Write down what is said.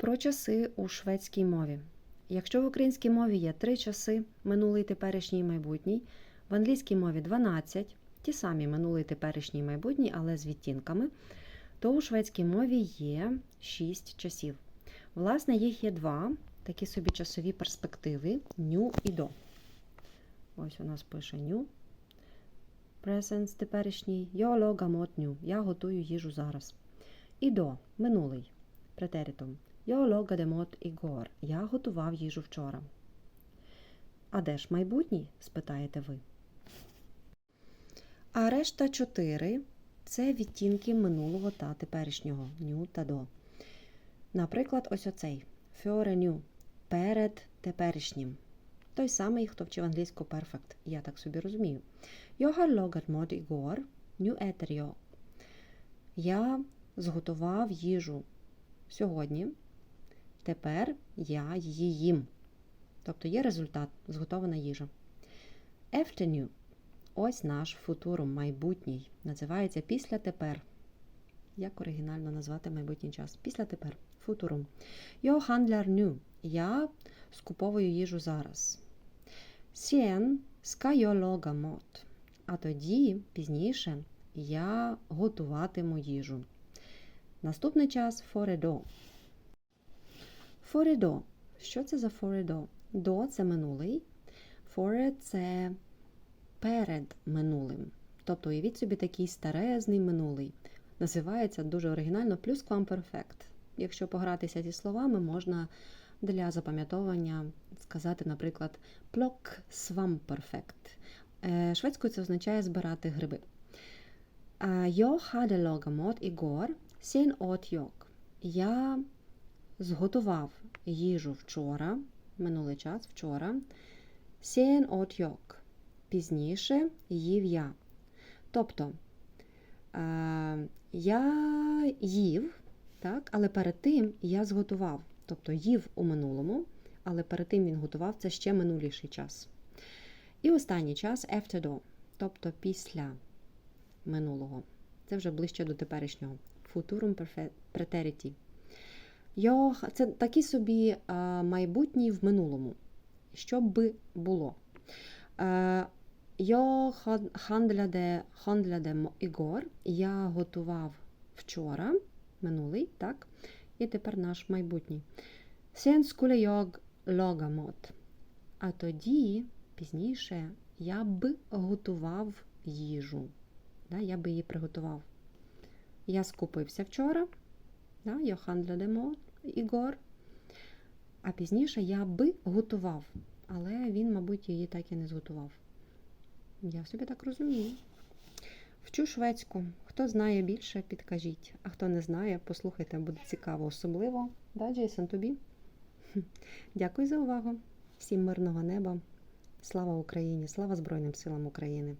Про часи у шведській мові. Якщо в українській мові є три часи минулий, теперішній і майбутній, в англійській мові 12, ті самі минулий, теперішній і майбутній, але з відтінками, то у шведській мові є 6 часів. Власне, їх є два такі собі часові перспективи ню і до. Ось у нас пише ню. Present теперішній. Я логамот ню. Я готую їжу зараз. І до минулий. Претеритум. Я логадемот ігор. Я готував їжу вчора. А де ж майбутній? спитаєте ви. А решта чотири це відтінки минулого та теперішнього ню та до. Наприклад, ось оцей фьоре ню перед теперішнім. Той самий, хто вчив англійську perfect. Я так собі розумію. Har lagat mat igår. Nu. Я зготував їжу сьогодні. Тепер я її їм. Тобто є результат, зготована їжа. Afternoon. Ось наш футурум, майбутній. Називається після тепер. Як оригінально назвати майбутній час? Після тепер. Футурум. Jag handlar nu. Я скуповую їжу зараз. Jag laga mat. А тоді, пізніше, я готуватиму їжу. Наступний час форедо. Форедо. Що це за форедо? До це минулий. Форе це перед минулим. Тобто, уявіть собі такий старезний минулий. Називається дуже оригінально плюсквамперфект. Якщо погратися зі словами, можна для запам'ятовування сказати, наприклад, плок свамперфект. Шведською це означає збирати гриби. Jag hade lagat mat igår, sen åt jag. Я зготував їжу вчора, минулий час вчора. Sen åt jag. Пізніше їв я. Тобто е, я їв, так, але перед тим я зготував. Тобто їв у минулому, але перед тим він готував це ще минуліший час. І останній час after do, тобто після минулого. Це вже ближче до теперішнього. Futurum preteriti. Jag, це такі собі майбутній в минулому. Що би було? Jag handlade, handlade igår. Я готував вчора, минулий, так? І тепер наш майбутній. Skulle jag. А тоді, пізніше, я б готував їжу. Я би її приготував. Я скупився вчора. Да, handlade mat igår. А пізніше я би готував. Але він, мабуть, її так і не зготував. Я собі так розумію. Вчу шведську. Хто знає більше, підкажіть. А хто не знає, послухайте, буде цікаво. Особливо. Да, Джейсон, тобі? Дякую за увагу. Всім мирного неба. Слава Україні! Слава Збройним силам України!